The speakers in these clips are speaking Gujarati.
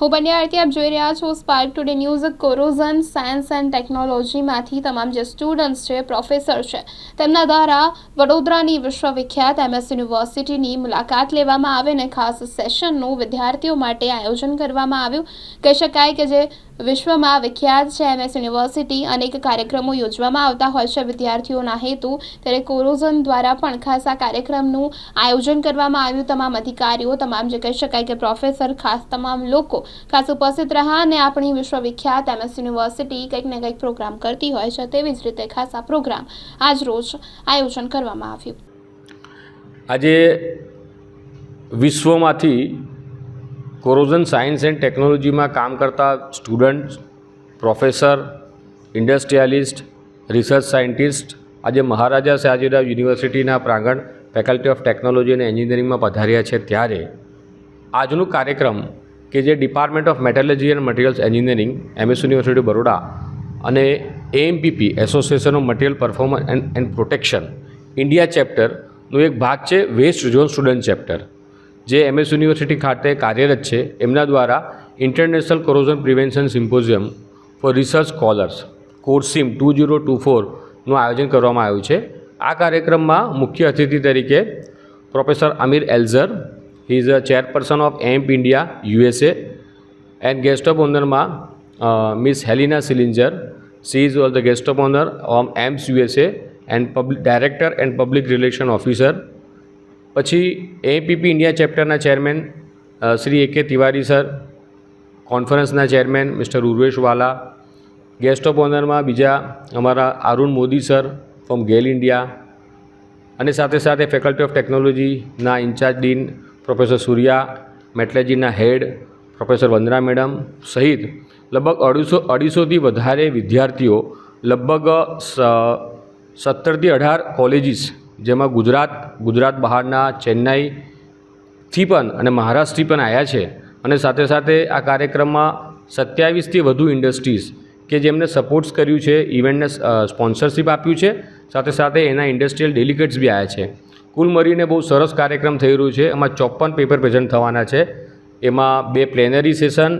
હું બન્યાર્થી આપ જોઈ રહ્યા છો spark today news corrosion science and ટેકનોલોજીમાંથી તમામ જે સ્ટુડન્ટ્સ છે પ્રોફેસર છે, તેમના દ્વારા વડોદરાની વિશ્વવિખ્યાત એમએસ યુનિવર્સિટીની મુલાકાત લેવામાં આવે અને ખાસ સેશનનું વિદ્યાર્થીઓ માટે આયોજન કરવામાં આવ્યું. કહી શકાય કે જે વિશ્વમાં વિખ્યાત છે એમએસ યુનિવર્સિટી. અનેક કાર્યક્રમો યોજવામાં આવતા હોય છે. વિદ્યાર્થીઓના હેતુ ત્યારે કોરોઝન દ્વારા પણ ખાસ આ કાર્યક્રમનું આયોજન કરવામાં આવ્યું. તમામ અધિકારીઓ, તમામ જે કહી શકાય કે પ્રોફેસર ખાસ તમામ લોકો ખાસ ઉપસ્થિત રહ્યા અને આપણી વિશ્વવિખ્યાત એમએસ યુનિવર્સિટી કંઈક ને કંઈક પ્રોગ્રામ કરતી હોય છે. તેવી જ રીતે ખાસ આ પ્રોગ્રામ આજ રોજ આયોજન કરવામાં આવ્યું. આજે વિશ્વમાંથી કોરોઝન સાયન્સ એન્ડ ટેકનોલોજીમાં કામ કરતા student, professor, industrialist, research scientist, આજે મહારાજા સયાજીરાવ યુનિવર્સિટીના પ્રાંગણ ફેકલ્ટી ઓફ ટેકનોલોજી અને એન્જિનિયરિંગમાં પધાર્યા છે ત્યારે આજનો કાર્યક્રમ કે જે department of metallurgy and materials engineering, MS university Baroda અને AMPP, association of material performance and and protection, India ચેપ્ટરનો એક ભાગ છે વેસ્ટ ઝોન સ્ટુડન્ટ ચેપ્ટર. જે એમએસ યુનિવર્સિટી ખાતે કાર્યરત છે, એમના દ્વારા international corrosion prevention symposium for research scholars CORSIM two zero two ફોરનું આયોજન કરવામાં આવ્યું છે. આ કાર્યક્રમમાં મુખ્ય અતિથિ તરીકે professor Amir Eliezer he is a chairperson of AMPP India USA and guest of ઓનરમાં miss Helena Seelinger she is all the guest of honour Om AMPP USA and public director and public relation officer પછી APP India ચેપ્ટરના chairman Shri A K Tiwari sir કોન્ફરન્સના chairman mister Urvesh Wala guest of ઓનરમાં બીજા અમારા Arun Modi sir from GAIL India અને સાથે સાથે ફેકલ્ટી ઓફ ટેકનોલોજીના in charge dean professor Surya, મેટલેજીના head professor Vandana madam સહિત લગભગ અઢીસો, અઢીસોથી વધારે વિદ્યાર્થીઓ લગભગ સત્તરથી અઢાર કોલેજીસ જેમાં ગુજરાત ગુજરાત બહારના ચેન્નાઈથી પણ અને મહારાષ્ટ્રથી પણ આવ્યા છે. અને સાથે સાથે આ કાર્યક્રમમાં સત્યાવીસથી વધુ ઇન્ડસ્ટ્રીઝ કે જેમને સપોર્ટ્સ કર્યું છે, ઇવેન્ટને સ્પોન્સરશિપ આપ્યું છે. સાથે સાથે એના ઇન્ડસ્ટ્રીયલ ડેલિગેટ્સ બી આવ્યા છે. કુલ મળીને બહુ સરસ કાર્યક્રમ થઈ રહ્યું છે. એમાં ચોપન પેપર પ્રેઝન્ટ થવાના છે. એમાં બે પ્લેનરી સેશન,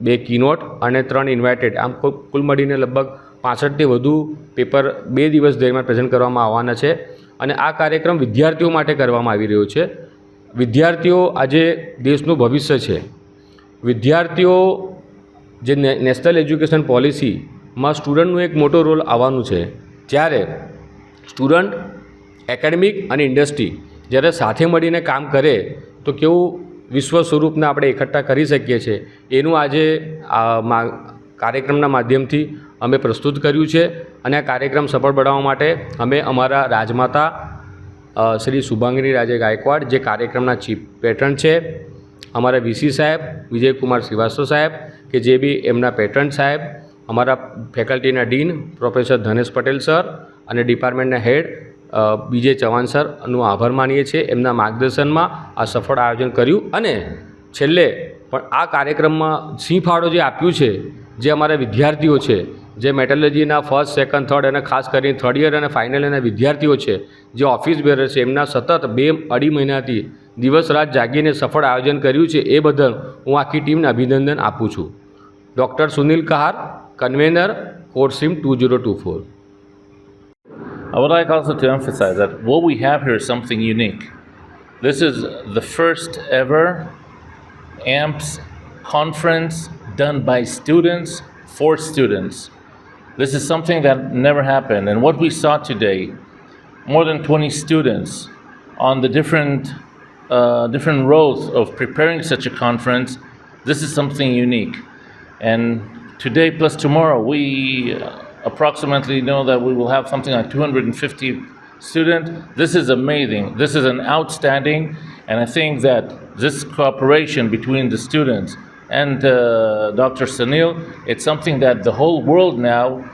બે કીનોટ અને ત્રણ ઇન્વાઇટેડ. આમ કુલ મળીને લગભગ પાસઠથી વધુ પેપર બે દિવસ દરમિયાન પ્રેઝન્ટ કરવામાં આવવાના છે. અને આ કાર્યક્રમ વિદ્યાર્થીઓ માટે કરવામાં આવી રહ્યો છે. વિદ્યાર્થીઓ આજે દેશનું ભવિષ્ય છે. વિદ્યાર્થીઓ જે નેશનલ એજ્યુકેશન પોલિસીમાં સ્ટુડન્ટનું એક મોટો રોલ આવવાનું છે. જ્યારે સ્ટુડન્ટ, એકેડેમિક અને ઇન્ડસ્ટ્રી જ્યારે સાથે મળીને કામ કરે તો કેવું વિશ્વ સ્વરૂપને આપણે એકઠા કરી શકીએ છીએ. એનું આજે કાર્યક્રમના માધ્યમથી અમે પ્રસ્તુત કર્યું છે. અને આ કાર્યક્રમ સફળ બનાવવા માટે અમે અમારા રાજમાતા શ્રી શુભાંગીની રાજે ગાયકવાડ જે કાર્યક્રમના ચીફ પેટર્ન છે, અમારા વીસી સાહેબ, વિજયકુમાર શ્રીવાસ્તવ સાહેબ કે જે બી એમના પેટર્ન સાહેબ, અમારા ફેકલ્ટીના dean professor Dhanesh Patel sir અને ડિપાર્ટમેન્ટના હેડ બીજે ચૌહાણ સરનું આભાર માનીએ છીએ. એમના માર્ગદર્શનમાં આ સફળ આયોજન કર્યું અને છેલ્લે પણ આ કાર્યક્રમમાં સિંહ ફાળો જે આપ્યું છે, જે અમારા વિદ્યાર્થીઓ છે જે મેટોલોજીના ફર્સ્ટ સેકન્ડ થર્ડ અને ખાસ કરીને થર્ડ યર અને ફાઇનલ એના વિદ્યાર્થીઓ છે, જે ઓફિસ બેરર છે, એમના સતત બે અઢી મહિનાથી દિવસ રાત જાગીને સફળ આયોજન કર્યું છે, એ બદલ હું આખી ટીમને અભિનંદન આપું છું doctor Sunil Kahar convener CORSIM two zero two four I would like also to emphasize that what we have here is something unique. This is the first ever AMPS conference done by students for students. This is something that never happened. And what we saw today, more than 20 students on the different, uh, different roles of preparing such a conference, this is something unique. And today plus tomorrow, we uh, approximately know that we will have something like 250 students. This is amazing. This is an outstanding, and I think that this cooperation between the students and uh, Dr. Sunil, it's something that the whole world now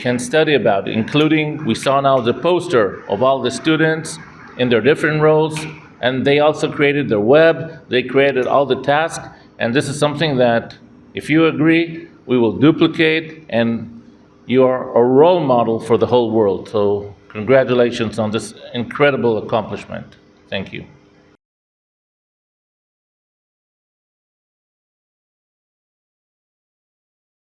can study about, including we saw now the poster of all the students in their different roles, and they also created their web, they created all the tasks, and this is something that, if you agree, we will duplicate, and you are a role model for the whole world. So, congratulations on this incredible accomplishment. Thank you.